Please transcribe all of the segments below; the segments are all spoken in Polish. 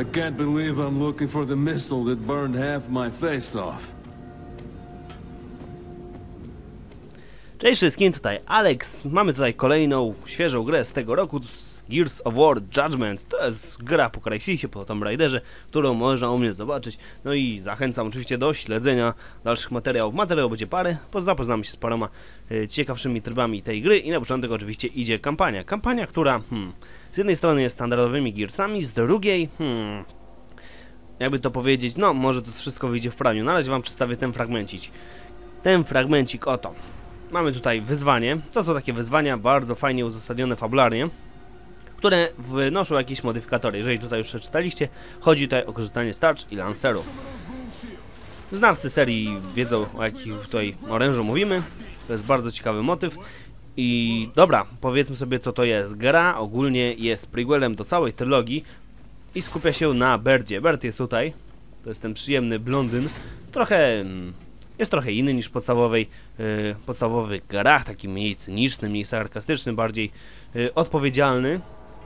I can't believe I'm looking for the missile that burned half my face off. Cześć wszystkim, tutaj Alex. Mamy tutaj kolejną świeżą grę z tego roku. Gears of War Judgment. To jest gra po Crysisie, po Tomb Raiderze, którą można u mnie zobaczyć. No i zachęcam oczywiście do śledzenia dalszych materiałów. Materiał będzie parę, po- zapoznamy się z paroma e, ciekawszymi trybami tej gry i na początek oczywiście idzie kampania. Kampania, która hmm, z jednej strony jest standardowymi Gearsami, z drugiej hmm, jakby to powiedzieć, no może to wszystko wyjdzie w praniu. Na razie wam przedstawię ten fragmencik. Ten fragmencik oto. Mamy tutaj wyzwanie. To są takie wyzwania bardzo fajnie uzasadnione fabularnie, które wnoszą jakieś modyfikatory. Jeżeli tutaj już przeczytaliście, chodzi tutaj o korzystanie z tarcz i lancerów. Znawcy serii wiedzą o jakich tutaj orężu mówimy. To jest bardzo ciekawy motyw. I dobra, powiedzmy sobie co to jest. Gra ogólnie jest prequelem do całej trylogii i skupia się na Berdzie. Berd jest tutaj. To jest ten przyjemny blondyn. Trochę mm, jest trochę inny niż w podstawowej, y, podstawowych grach, taki mniej cyniczny, mniej sarkastyczny, bardziej y, odpowiedzialny,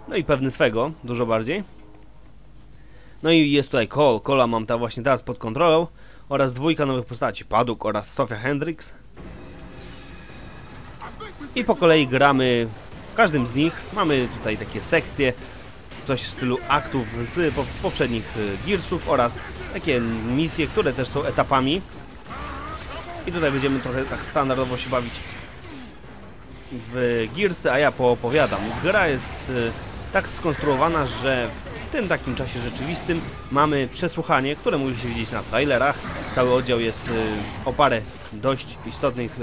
no i pewny swego, dużo bardziej. No i jest tutaj Cole, Cola mam ta właśnie teraz pod kontrolą oraz dwójka nowych postaci, Paduk oraz Sofia Hendricks. I po kolei gramy w każdym z nich, mamy tutaj takie sekcje, coś w stylu aktów z po- poprzednich y, Gearsów oraz takie misje, które też są etapami. I tutaj będziemy trochę tak standardowo się bawić w Gearsy, a ja poopowiadam. Gra jest y, tak skonstruowana, że w tym takim czasie rzeczywistym mamy przesłuchanie, które musicie widzieć na trailerach. Cały oddział jest y, o parę dość istotnych,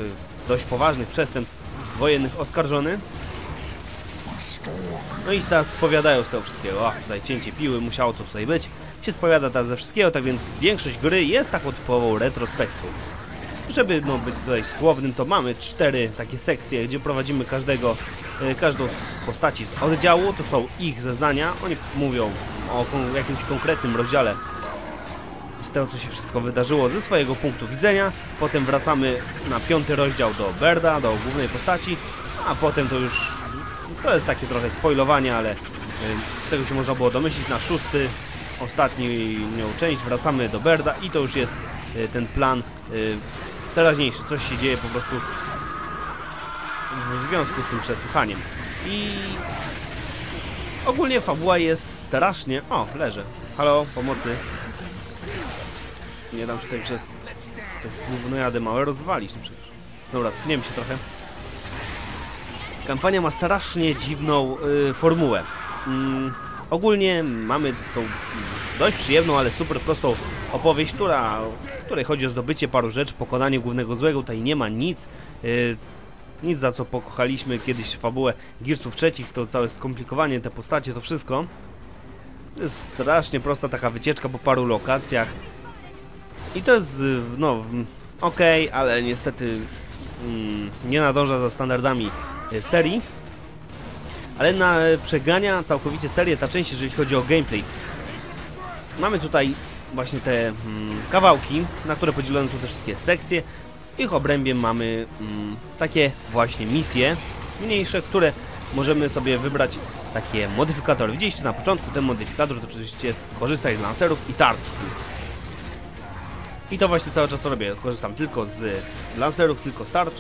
dość poważnych przestępstw wojennych oskarżony. No i teraz spowiadają z tego wszystkiego. O, tutaj cięcie piły, musiało to tutaj być. Się spowiada teraz ze wszystkiego, tak więc większość gry jest taką typową retrospekcją. Żeby no, być tutaj słownym, to mamy cztery takie sekcje, gdzie prowadzimy każdego, e, każdą z postaci z oddziału. To są ich zeznania. Oni mówią o jakimś konkretnym rozdziale z tego, co się wszystko wydarzyło ze swojego punktu widzenia. Potem wracamy na piąty rozdział do Berda, do głównej postaci, a potem to już to jest takie trochę spoilowanie, ale tego się można było domyślić. Na szósty, ostatni nią część wracamy do Berda i to już jest y, ten plan y, teraźniejszy. Coś się dzieje po prostu w związku z tym przesłuchaniem. I ogólnie fabuła jest strasznie... O, leżę. Halo, pomocy. Nie dam się tutaj przez te gównojady małe rozwalić. No przecież. Dobra, cofniemy się trochę. Kampania ma strasznie dziwną y, formułę. Mm, ogólnie mamy tą dość przyjemną, ale super prostą opowieść, która, w której chodzi o zdobycie paru rzeczy, pokonanie głównego złego. Tutaj nie ma nic, y, nic za co pokochaliśmy kiedyś fabułę Gearsów trzecich, to całe skomplikowanie, te postacie, to wszystko. To strasznie prosta taka wycieczka po paru lokacjach. I to jest, y, no, okej, ale niestety mm, nie nadąża za standardami y, serii. Ale na, przegania całkowicie serię ta część, jeżeli chodzi o gameplay. Mamy tutaj właśnie te mm, kawałki, na które podzielone są te wszystkie sekcje. W ich obrębie mamy mm, takie właśnie misje mniejsze, które możemy sobie wybrać takie modyfikatory. Widzieliście na początku, ten modyfikator to oczywiście jest korzystać z lancerów i tarcz. I to właśnie cały czas to robię. Korzystam tylko z lancerów, tylko z tarcz.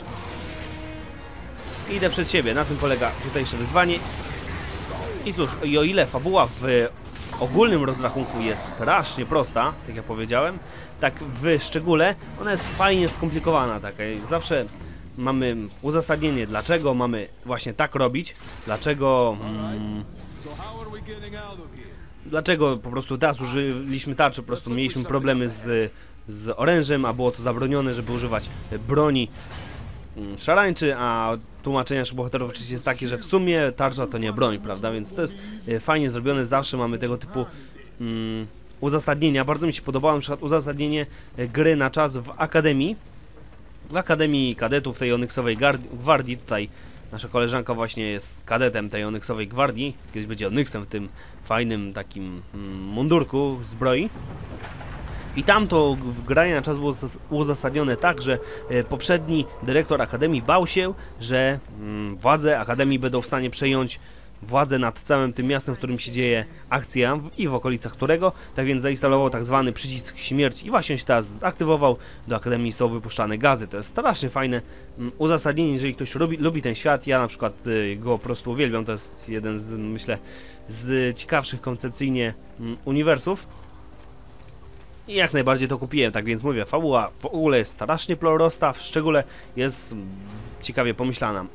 I idę przed siebie. Na tym polega tutejsze wyzwanie. I cóż, i o ile fabuła w ogólnym rozrachunku jest strasznie prosta, tak jak powiedziałem, tak w szczególe ona jest fajnie skomplikowana. Tak. Zawsze mamy uzasadnienie, dlaczego mamy właśnie tak robić, dlaczego... Mm, dlaczego po prostu teraz użyliśmy tarczy, po prostu mieliśmy problemy z, z orężem, a było to zabronione, żeby używać broni mm, szarańczy, a tłumaczenie naszych bohaterów oczywiście jest takie, że w sumie tarcza to nie broń, prawda, więc to jest e, fajnie zrobione, zawsze mamy tego typu mm, uzasadnienia, bardzo mi się podobało na przykład uzasadnienie e, gry na czas w Akademii, w Akademii Kadetów tej Onyksowej Gard- Gwardii, tutaj nasza koleżanka właśnie jest kadetem tej Onyksowej Gwardii, kiedyś będzie Onyksem w tym fajnym takim mm, mundurku zbroi. I tam to granie na czas było zas- uzasadnione tak, że e, poprzedni dyrektor Akademii bał się, że mm, władze Akademii będą w stanie przejąć władzę nad całym tym miastem, w którym się dzieje akcja i w okolicach którego, tak więc zainstalował tak zwany przycisk śmierci i właśnie się teraz zaktywował, do Akademii są wypuszczane gazy. To jest strasznie fajne mm, uzasadnienie, jeżeli ktoś lubi, lubi ten świat, ja na przykład y, go po prostu uwielbiam, to jest jeden z, myślę, z ciekawszych koncepcyjnie mm, uniwersów. I jak najbardziej to kupiłem, tak więc mówię, fabuła w ogóle jest strasznie prosta, w szczególe jest ciekawie pomyślana.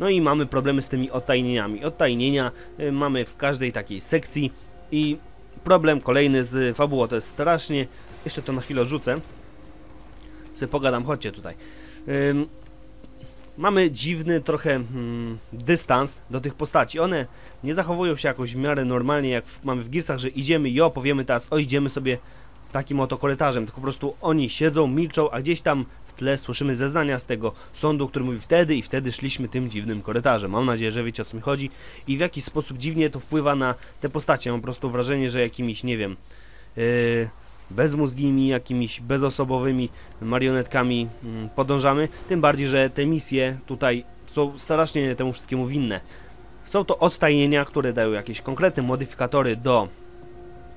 No i mamy problemy z tymi odtajnieniami. Odtajnienia y, mamy w każdej takiej sekcji i problem kolejny z fabułą to jest strasznie... Jeszcze to na chwilę odrzucę. Sobie pogadam, chodźcie tutaj. Ym, mamy dziwny trochę mm, dystans do tych postaci. One nie zachowują się jakoś w miarę normalnie, jak w, mamy w Gearsach, że idziemy i opowiemy teraz, o idziemy sobie takim oto korytarzem, tylko po prostu oni siedzą, milczą, a gdzieś tam w tle słyszymy zeznania z tego sądu, który mówi wtedy i wtedy szliśmy tym dziwnym korytarzem. Mam nadzieję, że wiecie o co mi chodzi i w jaki sposób dziwnie to wpływa na te postacie. Mam po prostu wrażenie, że jakimiś, nie wiem, yy, bezmózgimi, jakimiś bezosobowymi marionetkami mm, podążamy. Tym bardziej, że te misje tutaj są strasznie temu wszystkiemu winne. Są to odtajnienia, które dają jakieś konkretne modyfikatory do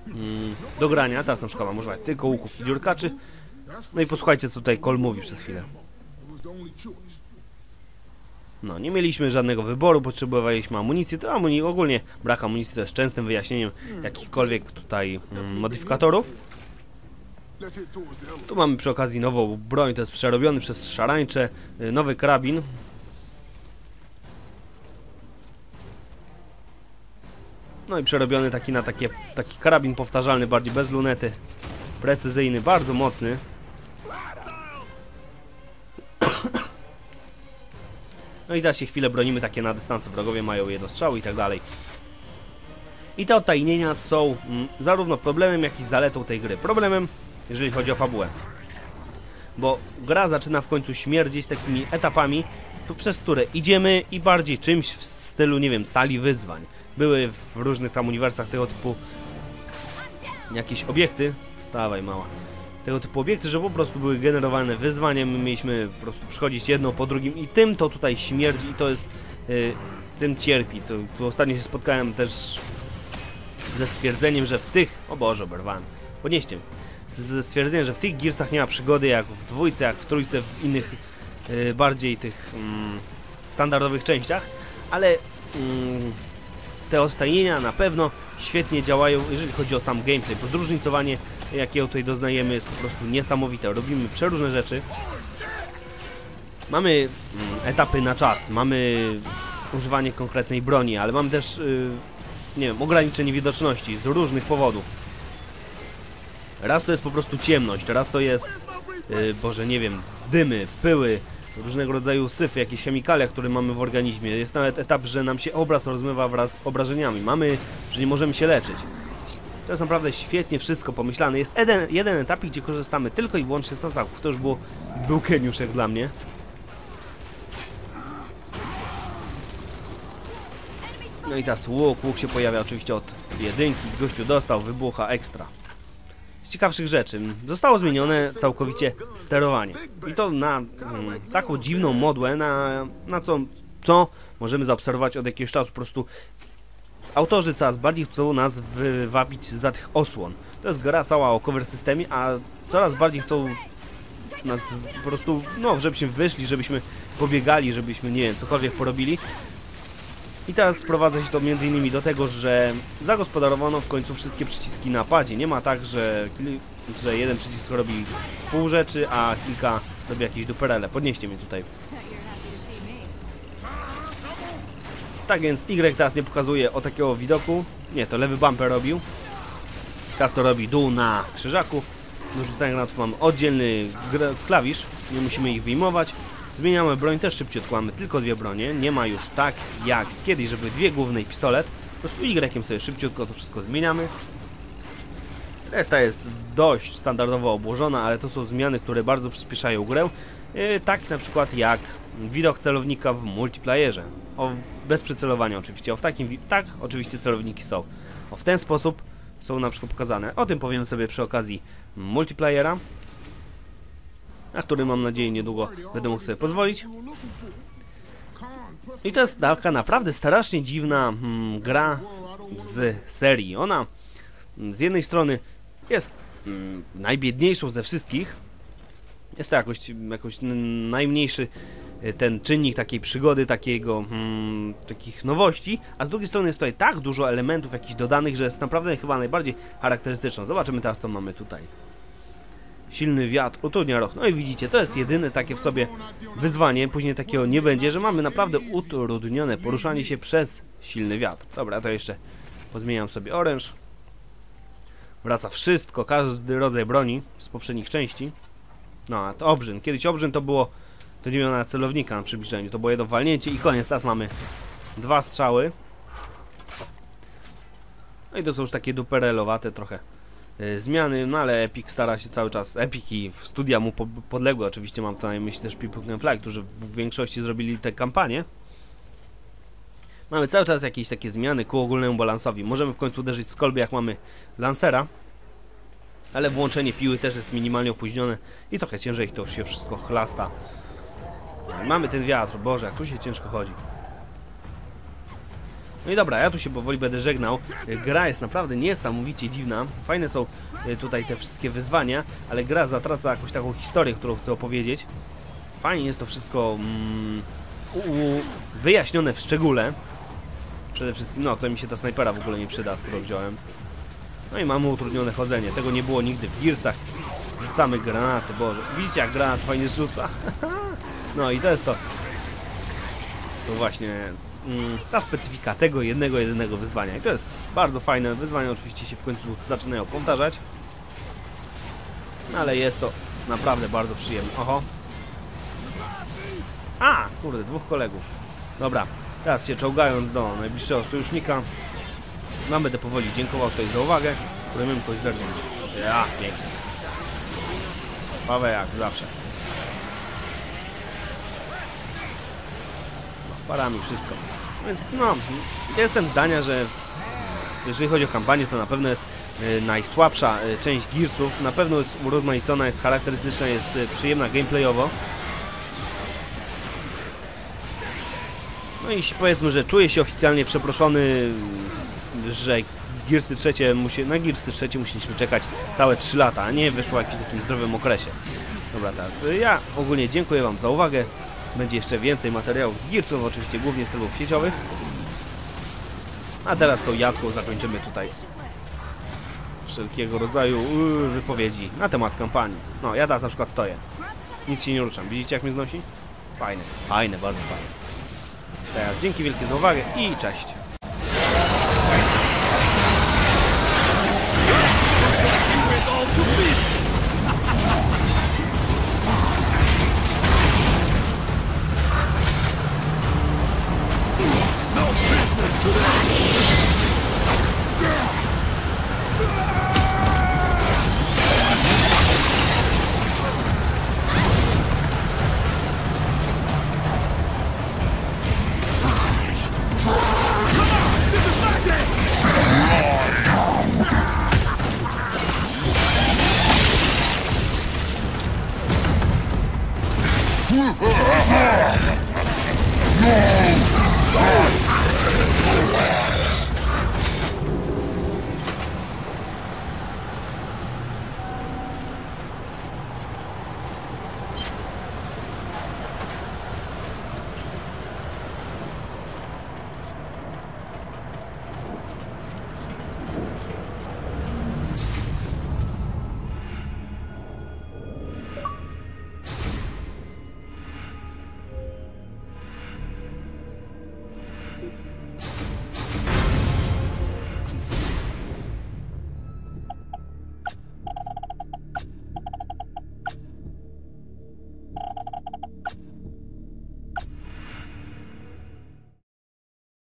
mm, do grania. Teraz na przykład mam używać tylko łuków i dziurkaczy. No i posłuchajcie, co tutaj Cole mówi przez chwilę. No, nie mieliśmy żadnego wyboru, potrzebowaliśmy amunicji. To amuni ogólnie brak amunicji to jest częstym wyjaśnieniem jakichkolwiek tutaj mm, modyfikatorów. Tu mamy przy okazji nową broń, to jest przerobiony przez szarańcze y, nowy karabin. No i przerobiony taki na takie, taki karabin powtarzalny, bardziej bez lunety. Precyzyjny, bardzo mocny. No i teraz się chwilę bronimy takie na dystansu, wrogowie mają jednostrzały i tak dalej. I te odtajnienia są mm, zarówno problemem, jak i zaletą tej gry. Problemem, jeżeli chodzi o fabułę. Bo gra zaczyna w końcu śmierdzić takimi etapami, przez które idziemy i bardziej czymś w stylu, nie wiem, sali wyzwań. Były w różnych tam uniwersach tego typu jakieś obiekty. Stawaj mała. Tego typu obiekty, że po prostu były generowane wyzwaniem. My mieliśmy po prostu przychodzić jedno po drugim i tym to tutaj śmierdzi i to jest. y, tym cierpi. To, tu ostatnio się spotkałem też ze stwierdzeniem, że w tych. O Boże, oberwałem. Podnieście. Ze stwierdzeniem, że w tych Gearsach nie ma przygody jak w dwójce, jak w trójce, w innych y, bardziej tych mm, standardowych częściach, ale mm, te odtajnienia na pewno świetnie działają, jeżeli chodzi o sam gameplay, bo zróżnicowanie, jakiego tutaj doznajemy, jest po prostu niesamowite. Robimy przeróżne rzeczy. Mamy mm, etapy na czas, mamy używanie konkretnej broni, ale mam też, y, nie wiem, ograniczenie widoczności z różnych powodów. Raz to jest po prostu ciemność, raz to jest, y, Boże, nie wiem, dymy, pyły, różnego rodzaju syfy, jakieś chemikalia, które mamy w organizmie. Jest nawet etap, że nam się obraz rozmywa wraz z obrażeniami. Mamy, że nie możemy się leczyć. To jest naprawdę świetnie wszystko pomyślane. Jest jeden, jeden etap, gdzie korzystamy tylko i wyłącznie z tasaków. To już było, był geniuszek dla mnie. No i teraz łuk, łuk się pojawia oczywiście od jedynki, gościu dostał, wybucha, ekstra. Z ciekawszych rzeczy, zostało zmienione całkowicie sterowanie. I to na mm, taką dziwną modłę, na, na co, co możemy zaobserwować od jakiegoś czasu. Po prostu autorzy coraz bardziej chcą nas wywabić za tych osłon. To jest gra cała o cover systemie, a coraz bardziej chcą nas po prostu, no, żebyśmy wyszli, żebyśmy pobiegali, żebyśmy, nie wiem, cokolwiek porobili. I teraz sprowadza się to innymi do tego, że zagospodarowano w końcu wszystkie przyciski na padzie. Nie ma tak, że, że jeden przycisk robi pół rzeczy, a kilka robi jakieś duperele. Podnieście mnie tutaj. Tak więc Y teraz nie pokazuje o takiego widoku. Nie, to lewy bumper robił. Teraz to robi dół na krzyżaku. Do rzucania granatów mamy oddzielny klawisz. Nie musimy ich wyjmować. Zmieniamy broń też szybciutko, mamy tylko dwie bronie. Nie ma już tak jak kiedyś, żeby dwie główne i pistolet. Po prostu Y sobie szybciutko to wszystko zmieniamy. Reszta jest dość standardowo obłożona, ale to są zmiany, które bardzo przyspieszają grę. Yy, tak na przykład jak widok celownika w multiplayerze. O, bez przycelowania oczywiście. O, w takim, tak, oczywiście celowniki są. O, w ten sposób są na przykład pokazane. O tym powiem sobie przy okazji multiplayera, na który mam nadzieję niedługo będę mógł sobie pozwolić. I to jest taka naprawdę strasznie dziwna mm, gra z serii. Ona mm, z jednej strony jest mm, najbiedniejszą ze wszystkich. Jest to jakoś, jakoś najmniejszy y, ten czynnik takiej przygody, takiego, mm, takich nowości, a z drugiej strony jest tutaj tak dużo elementów jakichś dodanych, że jest naprawdę chyba najbardziej charakterystyczną. Zobaczymy teraz, co mamy tutaj. Silny wiatr utrudnia ruch. No i widzicie, to jest jedyne takie w sobie wyzwanie, później takiego nie będzie, że mamy naprawdę utrudnione poruszanie się przez silny wiatr. Dobra, to jeszcze pozmieniam sobie oręż. Wraca wszystko, każdy rodzaj broni z poprzednich części. No, a to obrzyn. Kiedyś obrzyn to było to nie miało na celownika na przybliżeniu. To było jedno walnięcie i koniec. Teraz mamy dwa strzały. No i to są już takie duperelowate trochę zmiany, no ale Epic stara się cały czas, Epic i studia mu po, podległe, oczywiście mam to na myśli też People Flag, którzy w większości zrobili te kampanie. Mamy cały czas jakieś takie zmiany ku ogólnemu balansowi. Możemy w końcu uderzyć z kolby, jak mamy Lancera, ale włączenie piły też jest minimalnie opóźnione i trochę ciężej to się wszystko chlasta. Mamy ten wiatr, Boże, jak tu się ciężko chodzi. No i dobra, ja tu się powoli będę żegnał. Gra jest naprawdę niesamowicie dziwna. Fajne są y, tutaj te wszystkie wyzwania, ale gra zatraca jakąś taką historię, którą chcę opowiedzieć. Fajnie jest to wszystko mm, wyjaśnione w szczególe. Przede wszystkim, no to mi się ta snajpera w ogóle nie przyda, którą wziąłem. No i mamy utrudnione chodzenie. Tego nie było nigdy w Gearsach. Rzucamy granaty, Boże. Widzicie jak granat fajnie rzuca? no i to jest to. To właśnie ta specyfika tego jednego, jedynego wyzwania. I to jest bardzo fajne. Wyzwania oczywiście się w końcu zaczynają powtarzać. Ale jest to naprawdę bardzo przyjemne. Oho. A, kurde, dwóch kolegów. Dobra, teraz się czołgając do najbliższego sojusznika. Mam będę powoli dziękował tutaj za uwagę. Premium kogoś zerknąć. Ja, pięknie. Paweł jak zawsze. Parami wszystko. Więc no, jestem zdania, że jeżeli chodzi o kampanię, to na pewno jest y, najsłabsza y, część Gearsów. Na pewno jest urozmaicona, jest charakterystyczna, jest y, przyjemna gameplayowo. No i powiedzmy, że czuję się oficjalnie przeproszony, że Gearsy trzecie musi, na Gearsy trzecie musieliśmy czekać całe 3 lata, a nie wyszło w jakimś takim zdrowym okresie. Dobra, teraz ja ogólnie dziękuję Wam za uwagę. Będzie jeszcze więcej materiałów z Gearsów, oczywiście głównie z trybów sieciowych. A teraz tą jadką zakończymy tutaj wszelkiego rodzaju yy, wypowiedzi na temat kampanii. No, ja teraz na przykład stoję. Nic się nie ruszam. Widzicie jak mnie znosi? Fajne, fajne, bardzo fajne. Teraz dzięki wielkie za uwagę i cześć. No!